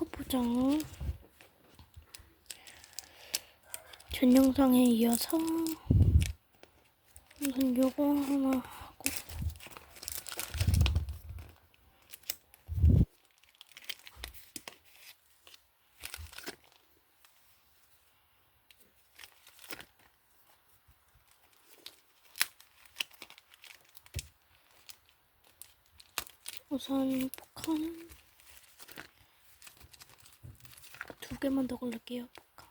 메이크업 보정 전 영상에 이어서 우선 요거 하나 하고. 우선 포카는 두 개만 더 고를게요. 포카.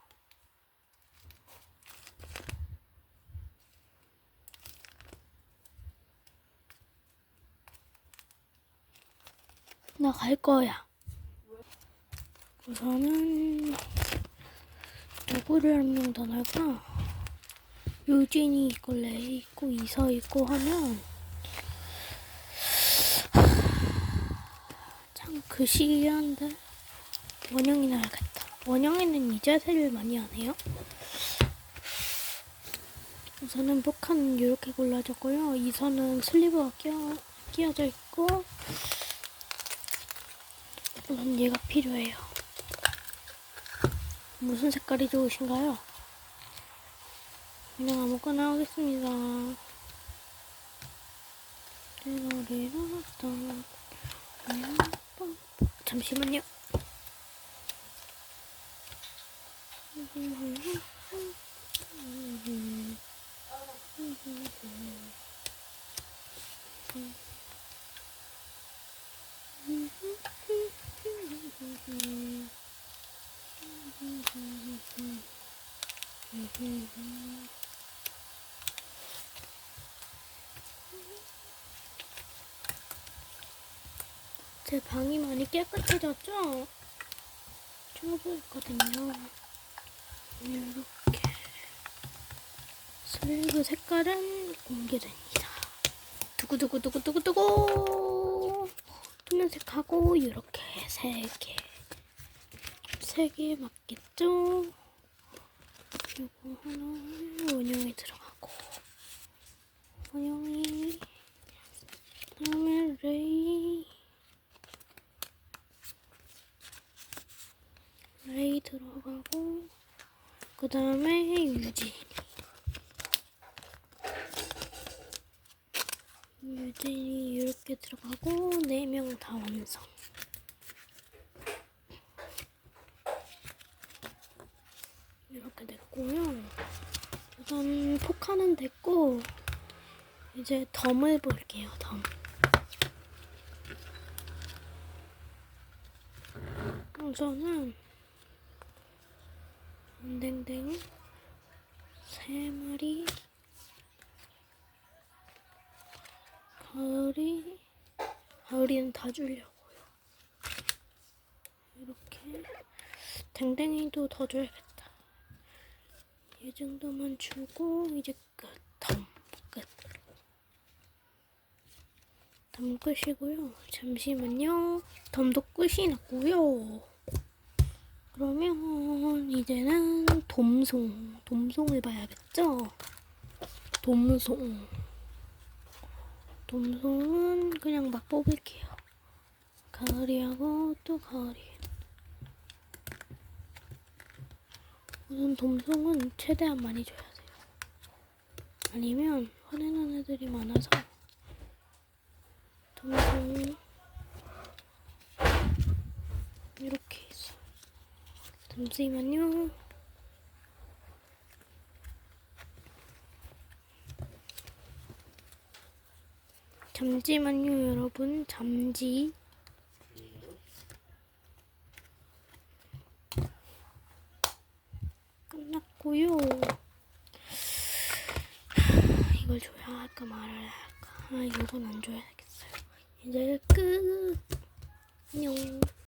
나 갈 거야. 우선은 누구를 한 명더 날까? 유진이 있고 레이 있고 이서 있고 하면 참 그 시기한데 원영이 나야겠다. 원영이는 이제 세를 많이 안 해요. 우선은 복한 이렇게 골라졌고요. 이 선은 슬리브가 끼어, 끼어져 있고 우선 얘가 필요해요. 무슨 색깔이 좋으신가요? 그냥 아무거나 하겠습니다. 띠로리라따. 잠시만요. 제 방이 많이 깨끗해졌죠? 청소했거든요. 이렇게 슬리브 색깔은 공개됩니다. 두구두구두구두구두구 투명색하고 이렇게 세 개. 세 개 맞겠죠? 그리고 하나 원형이 들어가고 원형이 그다음에 레이 레이 들어가고 그 다음에 유진이 유진이 이렇게 들어가고 네명다 완성. 이렇게 됐고요. 우선 포카는 됐고 이제 덤을 볼게요 덤. 우선은 댕댕 세 마리 가을이. 가을이는 다 주려고요. 이렇게 댕댕이도 더 줘야겠다. 이 정도만 주고 이제 끝 덤 끝. 덤 끝이고요. 잠시만요. 덤도 끝이 났고요 그러면 이제는 돔송, 돔송을 봐야겠죠? 돔송. 돔송은 그냥 막 뽑을게요. 가을이하고 또 가을이. 우선 돔송은 최대한 많이 줘야 돼요. 아니면 화내는 애들이 많아서 돔송 이렇게 있어. 잠시만요. 잠시만요, 여러분. 잠시. 끝났고요. 이걸 줘야 할까 말아야 할까. 아, 이건 안 줘야겠어요. 이제 끝. 안녕.